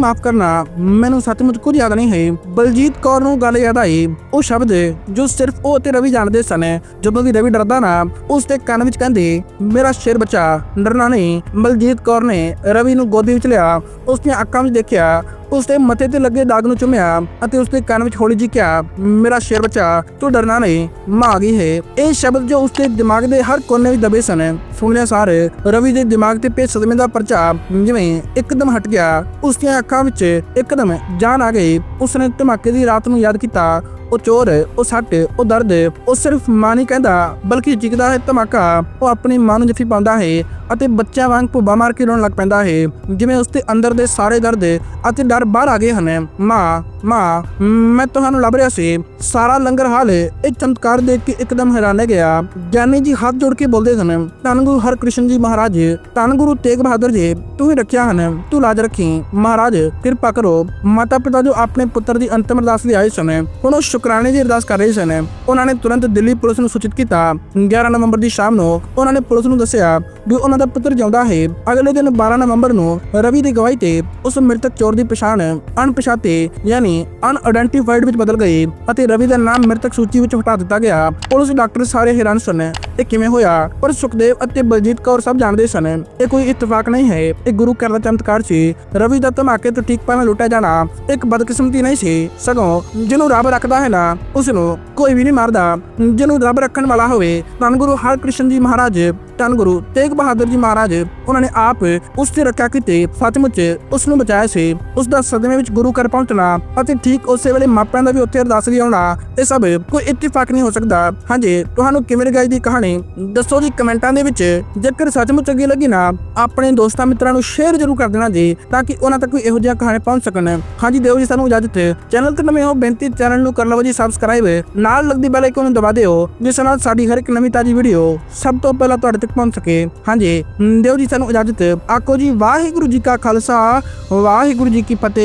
ਮਾਫ ਕਰਨਾ, ਮੈਨੂੰ ਸੱਚਮੁੱਚ ਕੁਝ ਯਾਦ ਨਹੀਂ ਹੈ। ਬਲਜੀਤ ਕੌਰ ਨੂੰ ਗੱਲ ਯਾਦ ਆਈ। ਉਹ ਸ਼ਬਦ, ਜੋ ਸਿਰਫ ਉਹ ਤੇ ਰਵੀ ਜਾਣਦੇ ਸਨ, ਜਦੋਂ ਵੀ ਰਵੀ ਡਰਦਾ ਨਾ, ਉਸ ਦੇ ਕੰਨ ਵਿੱਚ ਕਹਿੰਦੇ, ਮੇਰਾ ਸ਼ੇਰ ਬੱਚਾ। ਡਰਨਾ ਨਹੀਂ, ਬਲਜੀਤ ਕੌਰ ਨੇ ਰਵੀ ਨੂੰ ਗੋਦੀ ਵਿੱਚ ਲਿਆ ਉਸ ਦੀਆਂ ਅੱਖਾਂ ਵਿੱਚ ਦੇਖਿਆ ਉਸ ਦੇ ਮੱਥੇ ਤੇ ਲੱਗੇ ਦਾਗ ਨੂੰ ਚੁੰਮਿਆ ਅਤੇ ਉਸ ਦੇ ਕੰਨ ਵਿੱਚ ਹੌਲੀ ਜਿਹੀ ਕਿਹਾ ਮੇਰਾ ਸ਼ੇਰ ਬੱਚਾ, ਤੂੰ ਡਰਨਾ ਨਹੀਂ, ਮਾਂ ਆ ਗਈ ਹੈ। ਇਹ ਸ਼ਬਦ ਜੋ ਉਸ ਦੇ ਦਿਮਾਗ ਦੇ ਹਰ ਕੋਨੇ ਵਿੱਚ ਦਬੇ ਸਨ। ਸੁਣਿਆ ਸਾਰ, ਰਵੀ ਦੇ ਦਿਮਾਗ ਤੇ ਪੇ ਸਦਮੇ ਦਾ ਪਰਚਾ ਜਿਵੇਂ ਇੱਕਦਮ ਹਟ ਗਿਆ ਉਸ ਦੀਆਂ ਅੱਖਾਂ ਵਿੱਚ ਇੱਕਦਮ ਜਾਨ ਆ ਗਈ। ਉਸਨੇ ਧਮਾਕੇ ਦੀ ਰਾਤ ਨੂੰ ਯਾਦ ਕੀਤਾ। ਉਹ ਚੋਰ, ਉਹ ਸੱਟ, ਉਹ ਦਰਦ, ਉਹ ਸਿਰਫ ਮਾਂ ਨਹੀਂ ਕਹਿੰਦਾ, ਬਲਕਿ ਜਿਗਦਾ ਹੈ ਧਮਾਕਾ, ਉਹ ਆਪਣੀ ਮਾਂ ਨੂੰ ਜੱਫੀ ਪਾਉਂਦਾ ਹੈ ਅਤੇ ਬੱਚਿਆਂ ਵਾਂਗ ਭੁੱਬਾ ਮਾਰ ਕੇ ਰੋਣ ਲੱਗ ਪੈਂਦਾ ਹੈ, ਜਿਵੇਂ ਉਸ ਦੇ ਅੰਦਰ ਦੇ ਸਾਰੇ ਦਰਦ ਅਤੇ ਡਰ ਬਾਹਰ ਆ ਗਏ ਹਨ। ਮਾਂ ਮਾਂ, ਮੈਂ ਤੁਹਾਨੂੰ ਲੱਭ ਰਿਹਾ ਸੀ। ਸਾਰਾ ਲੰਗਰ ਹਾਲ ਇਹ ਚਮਤਕਾਰ ਦੇਖ ਕੇ ਇੱਕਦਮ ਹੈਰਾਨ ਗਿਆ। ਗਿਆਨੀ ਜੀ ਹੱਥ ਜੋੜ ਕੇ ਬੋਲਦੇ ਸਨ, ਧੰਨ ਗੁਰੂ ਹਰਕ੍ਰਿਸ਼ਨ ਜੀ ਮਹਾਰਾਜ, ਧੰਨ ਗੁਰੂ ਤੇਗ ਬਹਾਦਰ ਜੀ, ਤੂੰ ਹੀ ਰੱਖਿਆ ਹਨ, ਤੂੰ ਲਾਜ ਰੱਖੀ। ਮਹਾਰਾਜ, ਕਿਰਪਾ ਕਰੋ। ਮਾਤਾ ਪਿਤਾ ਜੋ ਆਪਣੇ ਪੁੱਤਰ ਦੀ ਅੰਤਮ ਅਰਦਾਸ ਲਈ ਆਏ ਸਨ, ਹੁਣ ਉਹ ਸ਼ੁਕਰਾਨੇ ਦੀ ਅਰਦਾਸ ਕਰ ਰਹੇ ਸਨ। ਉਹਨਾਂ ਨੇ ਤੁਰੰਤ ਦਿੱਲੀ ਪੁਲਿਸ ਨੂੰ ਸੂਚਿਤ ਕੀਤਾ। 11 ਨਵੰਬਰ ਦੀ ਸ਼ਾਮ ਨੂੰ ਉਹਨਾਂ ਨੇ ਪੁਲਿਸ ਨੂੰ ਦੱਸਿਆ ਵੀ ਉਹਨਾਂ ਦਾ ਪੁੱਤਰ ਜਿਉਂਦਾ ਹੈ। ਅਗਲੇ ਦਿਨ 12 ਨਵੰਬਰ ਨੂੰ ਰਵੀ ਦੀ ਗਵਾਹੀ ਤੇ ਉਸ ਮ੍ਰਿਤਕ ਚੋਰ ਦੀ ਪਛਾਣ ਅਣਪਛਾਤੇ, ਯਾਨੀ ਅਨਆਇਡੈਂਟੀਫਾਈਡ ਵਿੱਚ ਬਦਲ ਗਈ ਅਤੇ ਰਵੀ ਦਾ ਨਾਮ ਮ੍ਰਿਤਕ ਸੂਚੀ ਵਿੱਚ ਹਟਾ ਦਿੱਤਾ ਗਿਆ। ਪੁਲਿਸ ਡਾਕਟਰ ਸਾਰੇ ਹੈਰਾਨ ਸਨ। ਇਹ ਕਿਵੇਂ ਹੋਇਆ? ਪਰ ਸੁਖਦੇਵ ਅਤੇ ਬਲਜੀਤ ਕੌਰ ਸਭ ਜਾਣਦੇ ਸਨ, ਇਹ ਕੋਈ ਇਤਫਾਕ ਨਹੀਂ ਹੈ। ਇਹ ਗੁਰੂ ਘਰ ਦਾ ਚਮਤਕਾਰ ਸੀ। ਰਵੀ ਦਾ ਧਮਾਕੇ ਤੋਂ ਠੀਕ ਪਹਿਲਾਂ ਲੁੱਟਿਆ ਜਾਣਾ, ਇੱਕ ਬਦਕਿਸਮਤੀ ਨਹੀਂ ਸੀ। ਸਗੋਂ ਜਿਹਨੂੰ ਰੱਬ ਰੱਖਦਾ ਹੈ ਨਾ ਉਸ ਨੂੰ ਕੋਈ ਵੀ ਨਹੀਂ ਮਾਰਦਾ। ਜਿਹਨੂੰ ਰੱਬ ਰੱਖਣ ਵਾਲਾ ਹੋਵੇ, ਧੰਨ ਗੁਰੂ ਹਰਕ੍ਰਿਸ਼ਨ ਜੀ ਮਹਾਰਾਜ, ਧੰਨ ਗੁਰੂ ਤੇਗ ਬਹਾਦਰ ਜੀ ਮਹਾਰਾਜ, ਉਹਨਾਂ ਨੇ ਆਪ ਉਸ ਦੀ ਰੱਖਿਆ ਕੀਤੀ। ਸੱਚਮੁੱਚ ਉਸ ਨੂੰ ਬਚਾਇਆ ਸੀ। ਉਸ ਦਾ ਸਦਮੇ ਵਿੱਚ ਗੁਰੂ ਘਰ ਪਹੁੰਚਣਾ ਅਤੇ ਠੀਕ ਉਸੇ ਵੇਲੇ ਮਾਪਿਆਂ ਦਾ ਵੀ ਉੱਥੇ ਅਰਦਾਸ ਲਈ ਆਉਣਾ ਇਹ ਸਭ ਕੋਈ ਇਤਫਾਕ ਨਹੀਂ ਹੋ ਸਕਦਾ। ਹਾਂਜੀ, ਤੁਹਾਨੂੰ ਕਿਵੇਂ ਲੱਗੀ ਦੀ ਕਹਾਣੀ? ਦੱਸੋ ਜੀ ਕਮੈਂਟਾਂ ਦੇ ਵਿੱਚ, ਜੇਕਰ ਸੱਚਮੁੱਚ ਚੰਗੀ ਲੱਗੀ ਨਾ, ਆਪਣੇ ਦੋਸਤਾਂ ਮਿੱਤਰਾਂ ਨੂੰ ਸ਼ੇਅਰ ਜ਼ਰੂਰ ਕਰ ਦੇਣਾ ਜੀ, ਤਾਂ ਕਿ ਉਹਨਾਂ ਤੱਕ ਵੀ ਇਹੋ ਜਿਹੀਆਂ ਕਹਾਣੀ ਪਹੁੰਚ ਸਕਣ। ਹਾਂਜੀ ਦਿਓ ਜੀ, ਸਾਨੂੰ ਇਜਾਜ਼ਤ। ਚੈਨਲ ਤੇ ਨਵੇਂ ਹੋ, ਬੇਨਤੀ ਚੈਨਲ ਨੂੰ ਕਰ ਲਵੋ ਜੀ ਸਬਸਕ੍ਰਾਈਬ ਨਾਲ ਲੱਗਦੀ ਬੈਲ ਆਈਕਨ ਨੂੰ ਦਬਾ ਦਿਓ, ਜਿਸ ਨਾਲ ਸਾਡੀ ਹਰ ਇੱਕ ਨਵੀਂ ਤਾਜੀ ਵੀਡੀਓ ਸਭ ਤੋਂ ਪਹਿਲਾਂ ਤੁਹਾਡੇ ਤੱਕ ਪਹੁੰਚ ਸਕੇ। ਹਾਂਜੀ, ਦਿਓ ਜੀ, ਸਾਨੂੰ ਇਜਾਜ਼ਤ। ਆਕੋ ਜੀ, ਵਾਹਿਗੁਰੂ ਜੀ ਕਾ ਖਾਲਸਾ, ਵਾਹਿਗੁਰੂ ਜੀ ਕੀ ਫਤਿਹ।